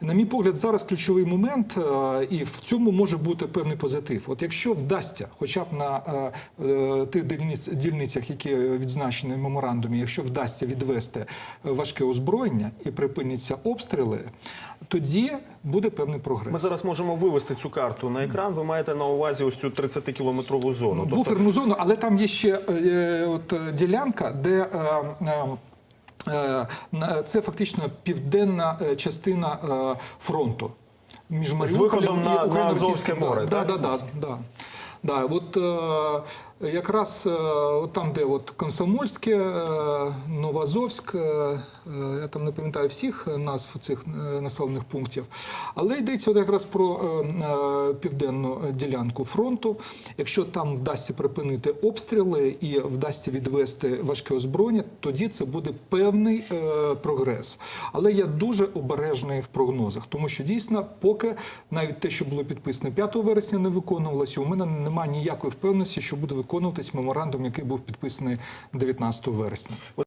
На мій погляд, зараз ключовий момент, е, і в цьому може бути певний позитив. От якщо вдасться, хоча б на е, е, тих дільницях, які відзначені в меморандумі, якщо вдасться відвести важке озброєння і припиняться обстріли, тоді буде певний прогрес. Ми зараз можемо вивести цю карту на екран. Ви маєте на увазі ось цю 30-кілометрову зону. Тобто буферну зону, але там є ще от, ділянка, де це фактично південна е, частина е, фронту. Між Маріуполем і Україно-Російським море, Да, так? да, да, да. Да, от е, якраз е, там, де от Комсомольське, е, Новоазовськ, е, е, я там не пам'ятаю всіх назв цих населених пунктів, але йдеться от якраз про е, південну ділянку фронту. Якщо там вдасться припинити обстріли і вдасться відвести важке озброєння, тоді це буде певний е, прогрес. Але я дуже обережний в прогнозах, тому що дійсно, поки навіть те, що було підписано 5 вересня, не виконувалося, у мене немає ніякої впевненості, що буде виконуватись меморандум, який був підписаний 19 вересня.